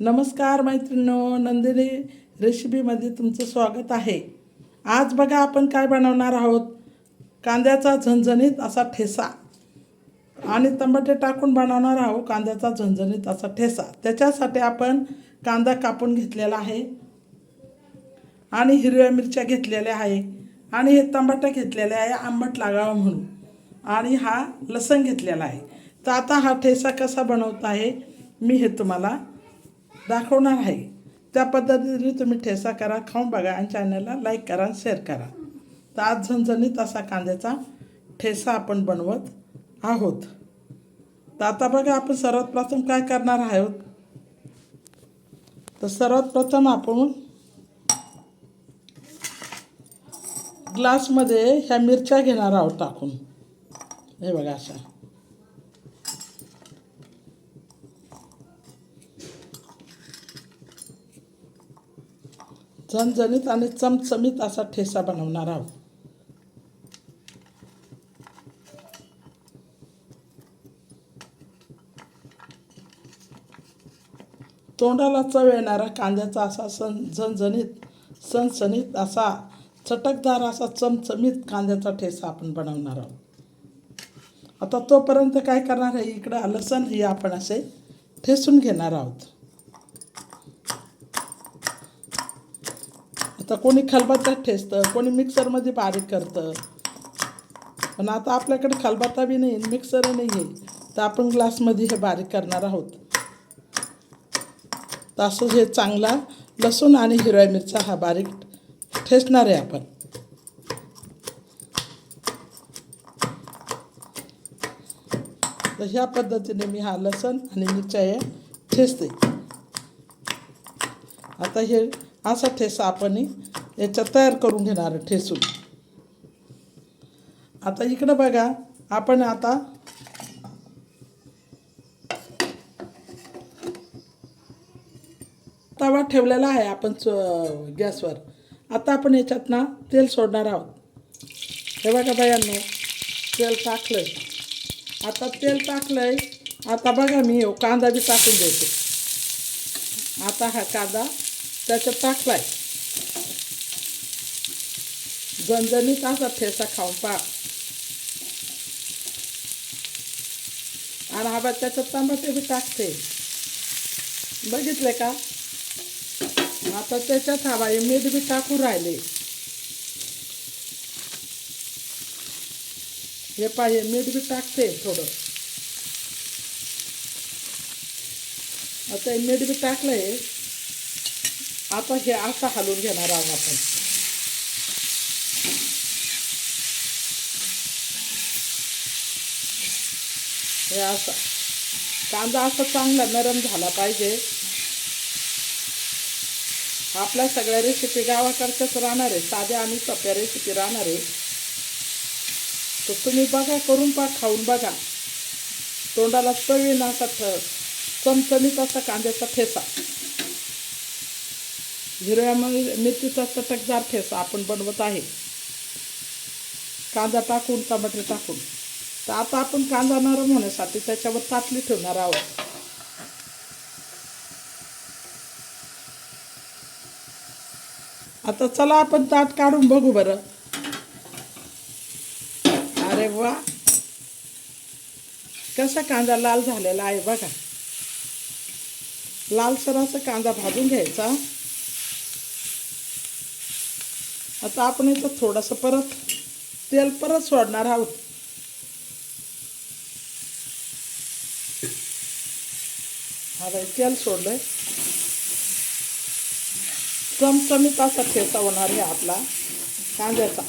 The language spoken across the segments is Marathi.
नमस्कार मैत्रिणींनो नंदिनी रेसिपीमध्ये तुमचं स्वागत आहे. आज बघा आपण काय बनवणार आहोत. कांद्याचा झणझणीत असा ठेसा. आणि टमाटे टाकून बनवणार आहोत कांद्याचा झणझणीत असा ठेसा. त्याच्यासाठी आपण कांदा कापून घेतलेला आहे. आणि हिरव्या मिरच्या घेतलेल्या आहे. आणि हे टमाटे घेतलेले आहे आंबट लागावं म्हणून. आणि हा लसण घेतलेला आहे. तर आता हा ठेसा कसा बनवता आहे मी हे तुम्हाला दाखवणार आहे. त्या पद्धतीने तुम्ही ठेसा करा खाऊन बघा आणि चॅनलला लाईक करा शेअर करा. तर आज झणझणीत असा कांद्याचा ठेसा आपण बनवत आहोत. तर आता बघा आपण सर्वात प्रथम काय करणार आहोत? तर सर्वात प्रथम आपण ग्लासमध्ये ह्या मिरच्या घेणार आहोत टाकून. हे बघा अशा. झणझणीत आणि चमचमीत असा ठेसा बनवणार आहोत. तोंडाला चव येणारा कांद्याचा असा सण झणझणीत सणसणीत असा चटकदार असा चमचमीत कांद्याचा ठेसा आपण बनवणार आहोत. आता तोपर्यंत काय करणार आहे? इकडं लसण हे आपण असे ठेसून घेणार आहोत. आता कोणी खलबत्त्यात ठेसतं कोणी मिक्सरमध्ये बारीक करतं. पण आता आपल्याकडे खलबत्ता बी नाही मिक्सरही नाही आहे. तर आपण ग्लासमध्ये हे बारीक करणार आहोत. तर असं हे चांगला लसूण आणि हिरव्या मिरचा हा बारीक ठेचणार आहे आपण. तर ह्या पद्धतीने मी हा लसण आणि मिरच्या हे ठेचते आता हे असा ठेसा आपण याच्यात तयार करून घेणार ठेसून. आता इकडं बघा आपण आता तवा ठेवलेला आहे आपण च- गॅसवर. आता आपण याच्यात ना तेल सोडणार आहोत. हे बघा बायांनो तेल टाकलंय. आता तेल टाकलंय आता बघा मी हो कांदा बी टाकून देते. आता हा कांदा त्याच्यात टाकलाय झणझणीत असा ठेसा खाऊन पा आणि हा त्याच्यात टमाटे बी टाकते बघितले का आता त्याच्यात हवा हे मीठ बी टाकून राहिले हे पाहिजे मीठ बी टाकते थोडं आता हे मीठ बी टाकलंय आता हे असं हलवून घेणार आहोत आपण. हे असा कांदा असा चांगला नरम झाला पाहिजे. आपल्या सगळ्या रेसिपी गावाकडच्याच राहणार आहे साध्या आणि सोप्या रेसिपी राहणार. आहे तर तुम्ही बघा करून पा खाऊन बघा. तोंडाला चवीन असा चमचमीत असा कांद्याचा ठेसा हिरव्या मिरचीचा चटकदार ठेसा आपण बनवत आहे. कांदा टाकून टमाटे टाकून. तर आता आपण कांदा नरम होण्यासाठी त्याच्यावर ताटली ठेवणार आहोत. आता चला आपण ताट काढून बघू बरं. अरे वा! कसा कांदा लाल झालेला आहे बघा. लालसर असा कांदा भाजून घ्यायचा. आता आपण इथं थोडंसं परत तेल परत सोडणार आहोत. आता तेल सोडलंय. चमचमीत असा ठेचा होणार आहे आपला कांद्याचा.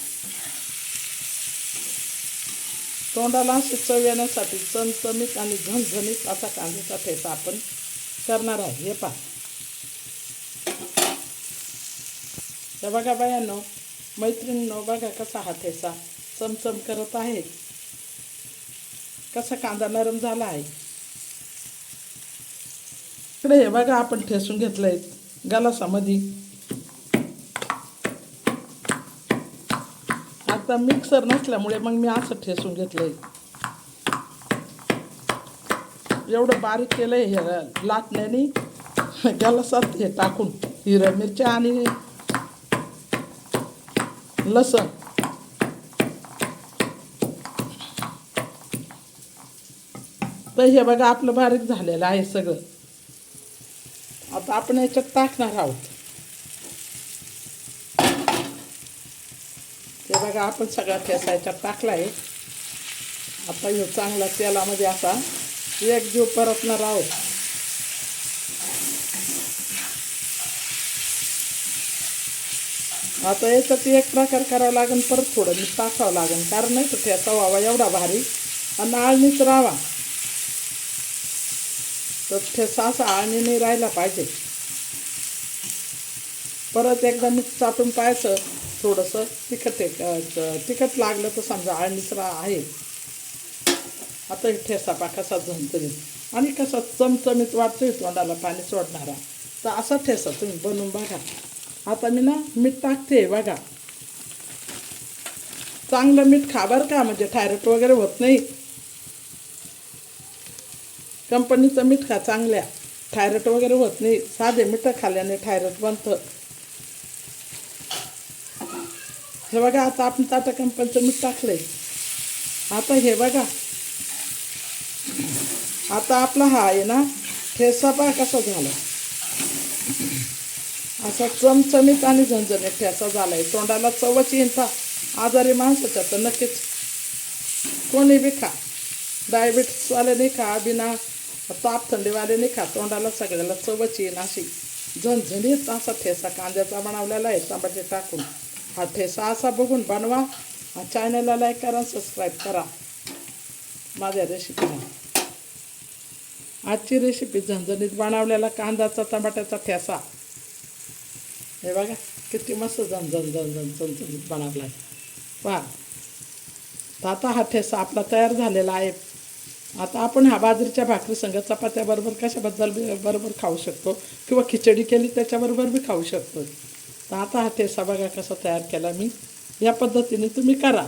तोंडाला अशी चव येण्यासाठी चमचमीत आणि झणझणीत असा कांद्याचा ठेचा आपण करणार आहे. हे पहा. हे बघा बायांनो मैत्रिणींनो बघा कसा हा ठेचा चमचम करत आहे. कसा कांदा नरम झाला आहे. इकडे हे बघा आपण ठेसून घेतलंय गलासामध्ये. आता मिक्सर नसल्यामुळे मग मी असं ठेसून घेतलंय. एवढं बारीक केलं आहे ह्या लाटण्याने. गलासात हे टाकून हिरव्या मिरच्या आणि लसण. तर हे बघा आपलं बारीक झालेलं आहे सगळं. आता आपण याच्यात टाकणार आहोत. ते बघा आपण सगळा ठेसा याच्यात टाकला आहे. आता ह्यो चांगला तेलामध्ये असा एक जीव परतणार आहोत. आता याच्यात एक प्रकार करावा लागेल परत थोडं मीठ टाकावं लागेल. कारण नाही तर ठेचा व्हावा एवढा भारी. आणि आळणीच राहावा तर ठेसा असा आळणी नाही पाहिजे. परत एकदा मीठ चाटून पाहायचं. थोडंसं तिखट आहे तिखट लागलं तर समजा आळणीच रा आहे. आता ठेसा पा कसा झणझणीत. आणि कसा चमचमीत वाटतोय तोंडाला पाणी सोडणारा. तर असा ठेसा तुम्ही बनवून बघा. आता मी ना मीठ टाकते बघा. चांगलं मीठ खा बरं का म्हणजे थायरॉइड वगैरे होत नाही. कंपनीचं मीठ खा चांगल्या. थायरॉइड वगैरे होत नाही. साधे मिठं खाल्ल्याने थायरॉइड बनतं. हे बघा आता आपण टाटा कंपनीचं मीठ टाकलंय. आता हे बघा. आता आपला हा आहे ना ठेसा पहा कसा झाला. असा चमचमीत आणि झणझणीत ठेचा झाला आहे तोंडाला चवच येईन था आजारी माणसाच्या तर नक्कीच कोणी बी खा. डायबिटीसवाले नाही खा बिना ताप थंडीवाले नाही खा. तोंडाला सगळ्याला चवच येईन अशी. झणझणीत असा ठेसा कांद्याचा बनवलेला आहे. टमाटे टाकून. हा ठेसा असा बघून बनवा. हा चॅनलला लाईक करा सबस्क्राईब करा. माझ्या रेसिपीला आजची रेसिपी झणझणीत बनवलेला कांद्याचा टमाट्याचा ठेसा हे बघा किती मस्त जण झण झणझण झणझणीत बनवला आहे पहा. तर आता हा ठेसा आपला तयार झालेला आहे. आता आपण हा बाजरीच्या भाकरी संग चपात्याबरोबर कशाबद्दल बी- बरोबर खाऊ शकतो? किंवा खिचडी केली त्याच्याबरोबर बी खाऊ शकतो. तर आता हा ठेसा बघा कसा तयार केला मी. या पद्धतीने तुम्ही करा.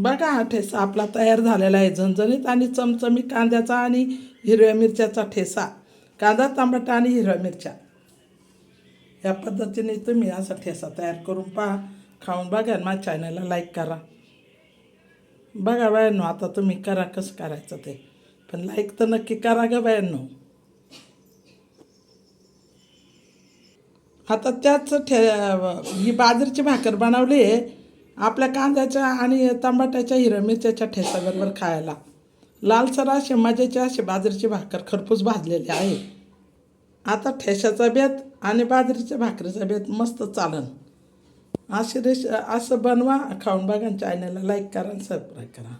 बघा हा ठेसा आपला तयार झालेला आहे. झणझणीत आणि चमचमी कांद्याचा आणि हिरव्या मिरच्याचा ठेसा कांदा तांबटा आणि हिरव्या मिरच्या. या पद्धतीने तुम्ही असा ठेसा तयार करून पहा. खाऊन बघा आणि माझ्या चॅनलला लाईक करा. बघा बायांनो आता तुम्ही करा कसं करायचं ते. पण लाईक तर नक्की करा ग बायांनो. आता त्याच ठे ही बाजरीची भाकर बनवली आहे. आपल्या कांद्याच्या आणि टमाट्याच्या हिरव्या मिरच्याच्या ठेसाबरोबर खायला. लालसर असे मजेचे असे बाजरीची भाकर खरपूस भाजलेली आहे. आता ठेशाचा बेत. आणि बाजरीच्या भाकरीचा बेत मस्त चालन. अशी रेश असं बनवा खाऊन बघा चॅनलला लाईक करा आणि सबस्क्राईब करा.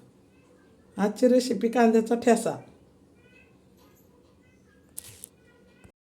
आजची रेसिपी कांद्याचा ठेसा.